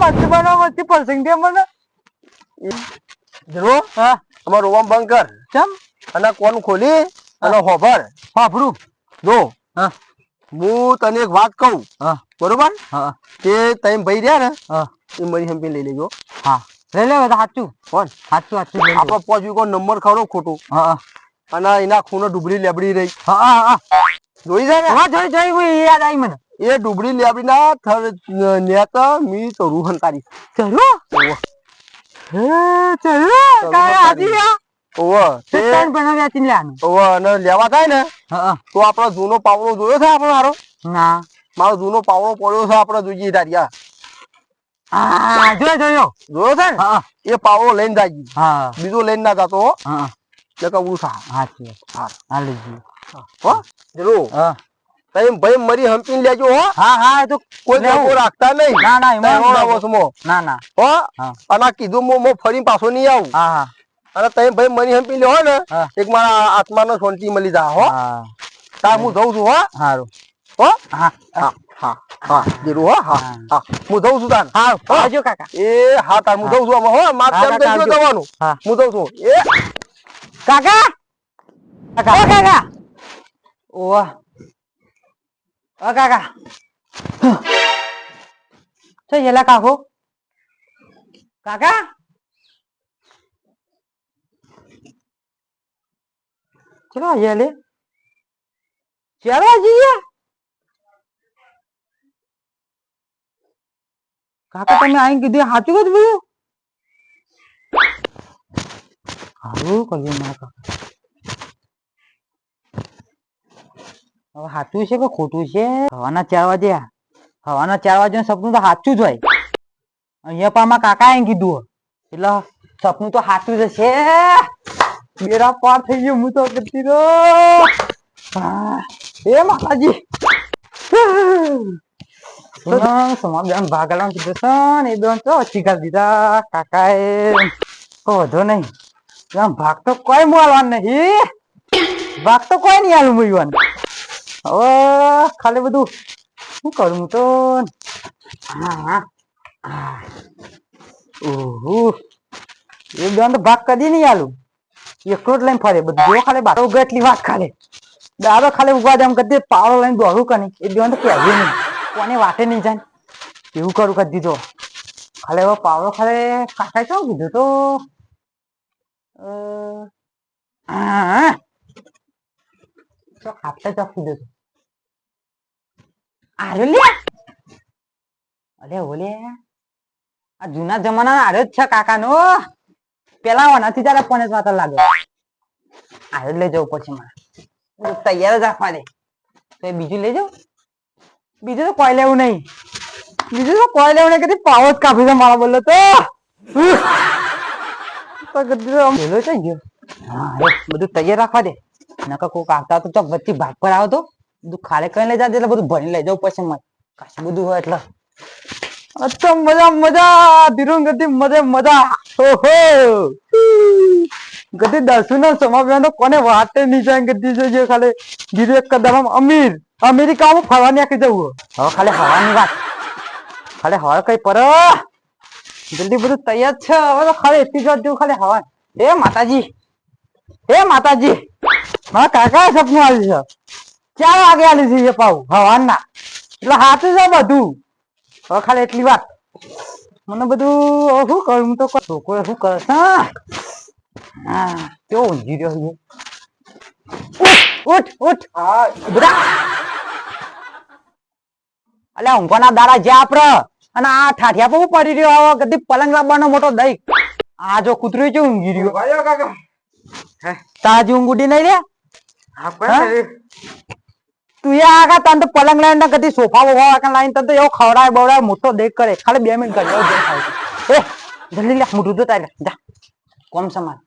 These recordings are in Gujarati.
મસ્તી બનાવો મસ્તી પલસંગ દે મને જરો હા. અમાર રોવામ બંધ કર. ચમ અને કોણ ખોલી? અને હોભર ફાફડું જો. હા. હું તને એક વાત કહું. હા. બરોબર? હા. તે તઈ ભાઈ રહ્યા ને હા. એ મરી હંપી લઈ લેજો. હા. લઈ લે સાચું. કોણ? સાચું સાચું આપણો પહોંચ્યું કોણ નંબર ખરો ખોટું. હા. અને એના ખૂનો ડુબડી લેબડી રહી. હા હા હા. જોઈ જાય ને. હા જોઈ જોઈ યાદ આવી મને. એ ડુબડી લેબડી ના થર નેતા મી તો રૂહન હંકારી ચલો. હે ચલો. કાય આજી ઓવ તે સ્ટેન્ડ બનાવ્યા તીન લેવાનું ઓવ અને લેવા થાય ને હા તો આપણો જૂનો પાવડો જોયો છે આપણો હારો? ના. મારો જૂનો પાવડો પડ્યો છે આપણે જોઈએ તારિયા હા. જોયો જોયો. જોયો છે ને? હા એ પાવડો લઈને જાજી. હા. બીજો લઈને ના જાતો એટલે જરૂર હા. તમે ભાઈ મરી હંપીને લેજો હો. હા હા તો કોઈ લેવું. રાખતા નહીં. ના ના એમાં લેવું. આવસમો. ના ના હો? અને કીધું મો મો ફરી પાછો નહીં આવું. હા હા. અને તઈ ભાઈ મરી હંપી લ્યો ને. એક મારા આત્માનો શાંતિ મળી જા હો. હા. તાર હું જઉં છું હો. સારું હો? હા. હા હા હા હો હા. હા. હા જઉં છું તાન. હા આવજો કાકા. એ હા તાર હું જઉં છું આમાં હો. માર તેમ કઈ જવાનું હા. જઉં છું. એ. કાકા! કાકા. કાકા. ઓવા ઓ કાકા. તો યેલા કાકો? કાકા? ચલો યેલે ચાલો જઈએ કાકા, તમે આઈ કીધું સાચું જ બોલ્યું? હારું કર્યું મારા કાકા. હવે સાચું છે કે ખોટું છે? હવાના ચાર વાગે હવાના ચાર વાગે સપનું તો સાચું જ હોય. અહીંયા પણ આમાં કાકા એમ કીધું એટલે સપનું તો સાચું જ છે બેરા પાર થઈ ગયો હું તો કરતી રો એ માતાજી. સોનમ સોમા બેન ભાગલા કીધું છે ને એ બેન તો ચીકાર દીધા કાકાએ. તો વધો નહીં. ભાગ તો કોઈ મળવાનું નહીં. ભાગ તો કોઈ નહીં આલું મળવાનું. હવે ખાલી બધું શું કરું તો. ઓહો. એ ભાગ કદી નહીં આલું. એકલો જ લઈને ફરે, બધું ખાલી બાર. ઉગે એટલી વાત ખાલી. દાદો ખાલી જાય એમ કદી પાવડો લઈને દોડું કની એ તો કહેવું નહીં. કોને વાટે નહીં જાય. એવું કરું કરી દીધો ખાલે હવે પાવડો ખાલે કાંઠા શું કીધું તો આ તો ખાતે ચોક કીધું તું આર્યો લે! અલે ઓલે! આ જૂના જમાના આર્યો જ છે કાકાનો. પેલા નથી તારે ફોને વાતો લાગે. આર્યો જ લઈ જવું પછી મારે. તૈયાર દે. તો બીજું લઈ જાઉં? બીજું તો કોઈ લેવું નહીં. બીજું તો કોઈ લેવું નહીં કદી પાવો જ કાપી છે મારા બોલો તો. તો કદી ગયો. બધું તૈયાર રાખવા દે. નકર કોક આવતા તો ચોક વચ્ચે ભાગ પર આવો તો. બધું ખાલે કઈ લઈ જાય એટલે બધું ભણી લઈ જવું પછી મને. કાશું બધું હોય એટલે. અચ્છા, મજા મજા. ધીરું ગતિ મજે. મજા ઓહો ગતિ દર્શન ના સમા તો કોને વાત નહીં જાય, ગતિ જોઈએ ખાલી. ધીરે એક કદમ અમીર. અમેરિકામાં ફરવા નાખી જવું હવે ખાલી હવાની વાત. ખાલી હવા કઈ પર. જલ્દી બધું તૈયાર છે. હવે તો ખાલી એટલી જ જેવું ખાલી હવા એ માતાજી. એ માતાજી. મારા કાકા સપનું આવ્યું છે. ચાર વાગે આલી છે પાઉ હવાના એટલે હાથું છે બધું. હવે ખાલી એટલી વાત. મને બધું શું કરું? હું તો છોકરો શું કરે છે? હા. કેવો ઊંઘી રહ્યો છે. ઉઠ ઉઠ ઉઠ. બધા અલ્યા ઊંઘવાના દાડા જ્યાં આપડે. અને આ ઠાઠિયા પર પડી રહ્યો હવે કદી પલંગ લાવવાનો મોટો દઈ. આ જો કૂતરું છે ઊંઘી રહ્યો. તાજી ઊંઘ ઉડી નહીં રે હા હા? તું એ આગા તને પલંગ લાવીને કદી સોફા બોફા વાકણ લાવીને તને તો એવો ખવડાય બવડાય મોટો દેખ કરે, ખાલી બે મિનિટ કરી એ, જલ્દી લે મોટું તો તારે જા. કોમ સમાન.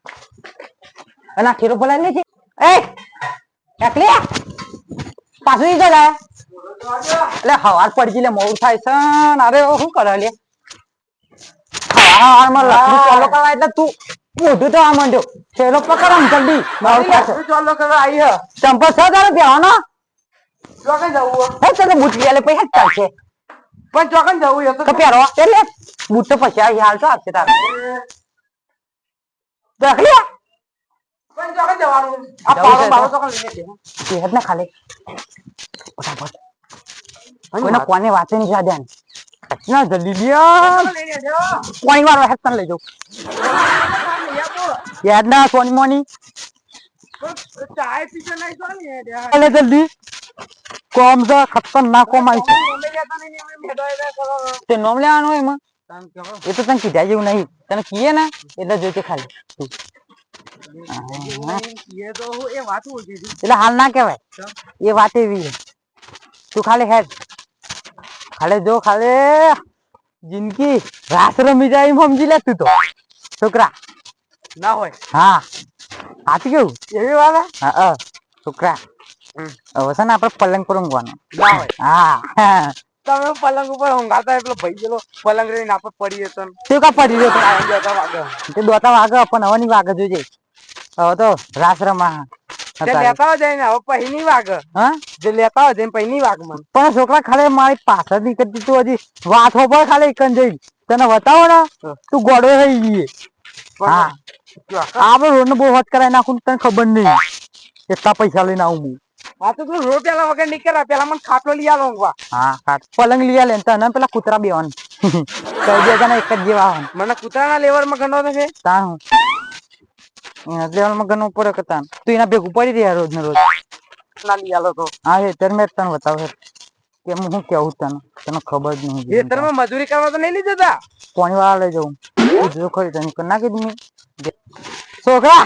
અને આ ખીરો બોલાય લેજે એ એકલી પાછું ઈ જાય એટલે હવાર પડી લે, મોડું થાય છે અરે, શું કરે લે? હવારમાં લાકડું એટલે તું મોઢું તો આ માંડ્યો ચેલો પકડ આમ જલ્દી. મારું પાછો ચાલો કરો આઈ હ. ચંપલ સા તારે પહેરવાનો ચોકન જવું હે. તને બુટ લે લે પૈસા ચાલશે. પણ ચોકન જવું એ તો. કે એટલે બૂટ તો પછી આ હાલ તો આપશે તારે. દખલી પણ ચોકન જવાનું. આ લઈને ના ખાલી. ફટાફટ. કોઈને. કોને વાતે નહીં જા ધ્યાન ના જલ્દી લ્યો. જજો. વાળો હેત તને લઈ જાઉં. લઈ. ના સોની મોની. એટલે જોઈતી હાલ ના કેવાય એ વાત એવી તું ખાલી હેડ. ખાલે જો, ખાલે જિંદગી રાસ રમી જાય એમ સમજી લે તું તો. છોકરા. ના હોય. હા. સાચું કેવું? એવી વાત હા? હા છોકરા. હવે છે ને આપણે પલંગ પર ઊંઘવાનું. ના હોય. હા. તમે પલંગ ઉપર ઊંઘાતા પેલો ભાઈ પેલો પલંગ રહીને આપણે પડીએ તો તું કા પડી જતા? વાગે. તે દોતા વાગે પણ હવે નહીં વાગે જોજે. હવે તો રાસ રમા લેતા જઈને હવે પછી નહીં હા? જે લેતા જઈને પછી નહીં મને. પણ છોકરા ખાલી મારી પાછળ નીકળતી તું હજી વાતો પર ખાલી એકન જઈ. તને બતાવો ને તું ગોડો થઈ ગઈ હા. આપણે રોડ ને બહુ વાત કરાવી નાખું તને ખબર નહીં. કેટલા પૈસા લઈને આવું હું. આ તો તું રોડ પેલા વગર નીકળ્યા પેલા મને ખાટલો લઈ આવો હા ખાટ. પલંગ લઈ લે તને પેલા કૂતરા બેવાન કઈ દે તને એક જ જેવા આવે મને કૂતરાના લેવરમાં ગણો તો છે. તાણ હું. એના લેવલમાં ગણો ઉપર કે તું એના ભેગું પડી રહ્યા રોજ ને રોજ. ના લઈ આલો તો. હા એ તર મેં તને બતાવે કે હું કેવું તને? તને ખબર જ નહીં. તર મજૂરી કરવા તો નહીં લઈ જતા પાણી વાળા લઈ જાઉં? જો ખરી તને કર નાખી દઉં. છોકરા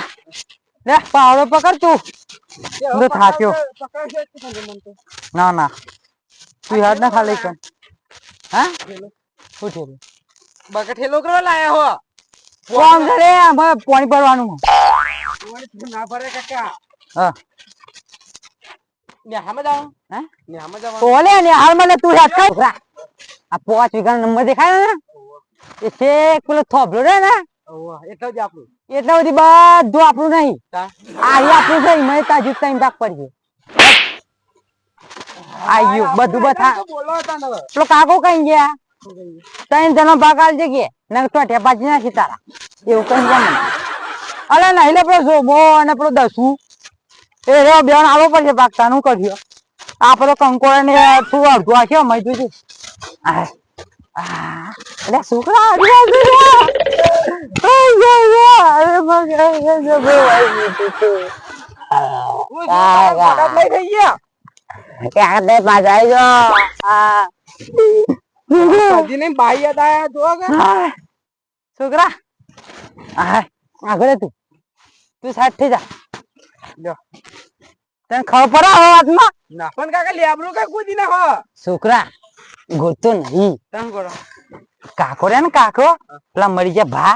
લે પાવડો પકડ તું. તો થાક્યો. ના ના. તું યાદ ના ખાલી કર. હા? શું થયું બકેટ ઠેલો કરવા લાયા હો. કોણ ઘરે? અમે પાણી ભરવાનું. ના ભરે કાકા. હા. નેહામાં જાવ હે? નેહામાં જાવ તો લે હાલ મને તું યાદ કર. આ પાંચ વીઘા નંબર દેખાય ને? એ છે પેલો થોભલો રે ને? એટલો જ આપણું. એટલે બધી બધું આપણું નહીં. તા આ ઈ આપણું છે મેં તાજુ ત્રણ ભાગ પડી આ બધું હવે. પેલો કાકો કઈ ગયા? ત્રણ જણો ભાગ આલજે કે ના તો ટેપાજી નાખી તારા. એવું કઈ ગયા અલે ના, એટલે પેલો જોબો અને પેલો દસુ. એ રે, બેન, આવો પડશે ભાગ, તાનું કર્યો આ પેલો કંકોડા ને શું અડધું આખ્યો મજૂરી અરે અરે અરે દે. છોકરા આગળ તું તું થઈ જા લ્યો. તને ખબર હવે વાતમાં ના પણ કાકા લેબરું કઈ કૂદી ના હો છોકરા ગોતો નહીં તમ કરો કાકો રે ને કાકો? પેલા મરી ગયા ભા.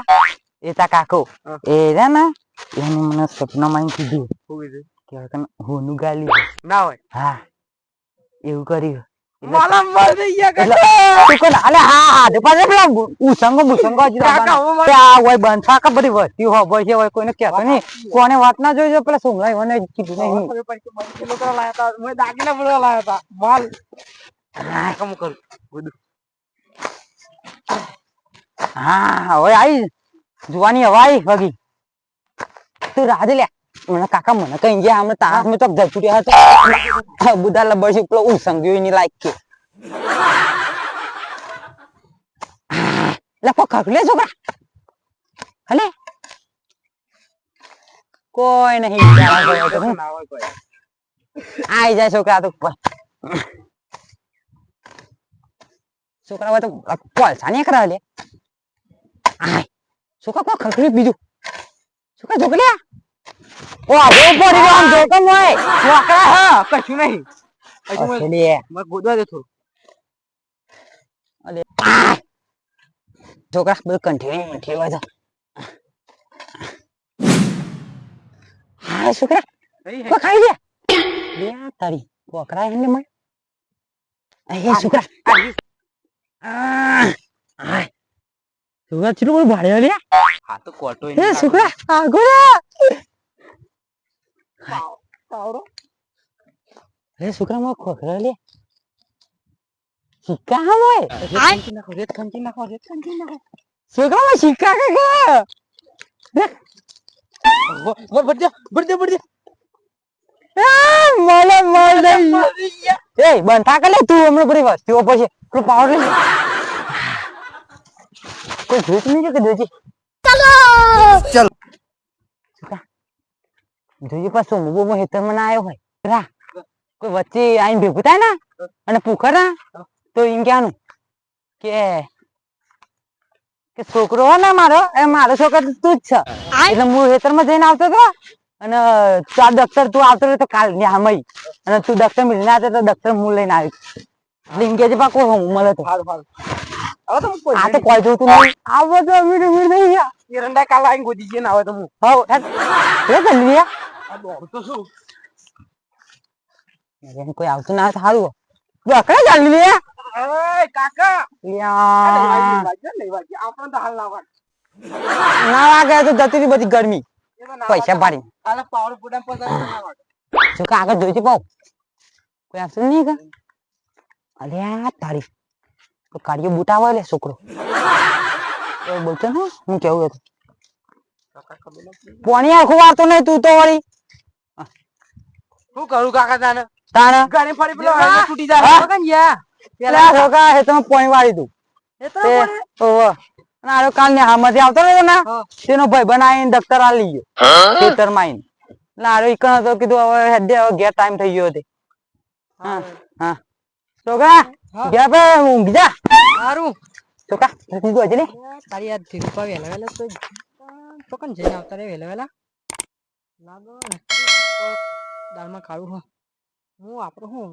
એ તા કાકો. એ રે ને એને મને સપનામાં એમ કીધું કે હવે તને હોનું ગાલી ના હોય. હા. એવું કર્યું. કોને વાત ના જોઈ જો પેલા સોમલા મને કીધું નહીં. લાયા હતા દાગીના બોલવા લાયા હતા માલ. કરું? જોવાની હવા વગી તું રાહ લે. કાકા, મને કઈ ગયા અમે તારા મેં તો જપુટ્યા હતો. બુધા છે પેલો ઉસંગ ગયો એની લાયક કે. લે પકડ છોકરા. હલે. કોઈ નહીં. આઈ જાય છોકરા તો છોકરા હોય તો પલસા નહીં કરાવે લે. આય છોકરા કો ખખડ્યું બીજું? છોકરા ઢોકલ્યા ઓ આવો પડી ગયો આમ ઢોકો મોય. છોકરા હા કશું નહીં. હજુ મે ગોદવા દે થોડું. અલે. છોકરા બધું કંઠી મંઠી હોય તો. હા છોકરા કો ખાઈ લે? લે આ તારી કોકરા એને મળે. અહીં છોકરા. Suka ciro boleh bahaya dia. હા તો કોટો suka aku ya. પાવડો. Eh, suka mau kok kira dia. સિક્કા હા. હોય ખંચી નાખો રેત ખંચી નાખો રેત ખંચી નાખો. છોકરામાં સિક્કા કે કે? બોલ બડ દે બડ દે બડ દે મળે મળે એ બંધ થા લે તું હમણાં બધી વસ્તીઓ પછી પાવર લે. કોઈ ભૂત નહીં જો કે જોજી ચલો! જોઈતી પાછો મુગો મો હેતર મને આવ્યો હોય. રા. કોઈ વચ્ચે આઈને ભેગું થાય ના? અને પુખર ના તો એમ ક્યાંનું? કે કે છોકરો હો ને મારો એ મારો છોકરો તું જ છે. એટલે હું હેતરમાં જઈને આવતો હતો. અને ચાર દફતર તું આવતો રહ્યો તો કાલ ત્યાં મય અને તું દફતર મિલને આવતો તો દફતર હું લઈને આવી. એટલે એમ કે કોઈ હું મળે તો. હાલ હાલ હવે તો કોઈ આ તો કોઈ જોતું નહીં. આવો તો અમીર અમીર નહીં યાર. એરંડા કાલ આઈને ગોદી જઈને આવે તો હું હવ એ જલ્દી યાર આ તો શું? અરે કોઈ આવતું ના હોય તો સારું બકરા જલ્દી યાર એ કાકા. યાર નહીં તો હાલ ના ના વાગે તો જતી રહી બધી ગરમી. પૈસા ભરી કાલે પાવર પુડા પસાર ના વાગ. શું કે આગળ જોઈતી પાઉં કોઈ આવતું નહીં કે? અલ્યા તારી. તો કાર્યો બુટાવો લે છોકરો. એ બોલતો ને હું કેવું હતું? પોણી આખું વાતો નહીં તું તો વળી. શું કરું કાકા તાને? તાને ગાડી ફરી પેલો તૂટી જાય. ખબર યા. પેલા છોકરા હે તો પોણી વાળી તું એ તો ઓહો આરો કાલ ને હામાંથી આવતો રહ્યો ને તેનો ભાઈ બનાવીને દફતર આ લઈ ગયો ખેતરમાં આરો ઈકણ હતો કીધું હવે હેડે હવે ઘેર ટાઈમ થઈ ગયો તે. હા. હા છોકરા હા. ઘેર પે ઊંઘી જા સારું છોકરા કીધું હજી ને તારી યાદથી રૂપા વેલા વેલા તો તો કન જઈને આવતા રે વેલા વેલા લાગો દાળમાં કાળું હો હું વાપરું હું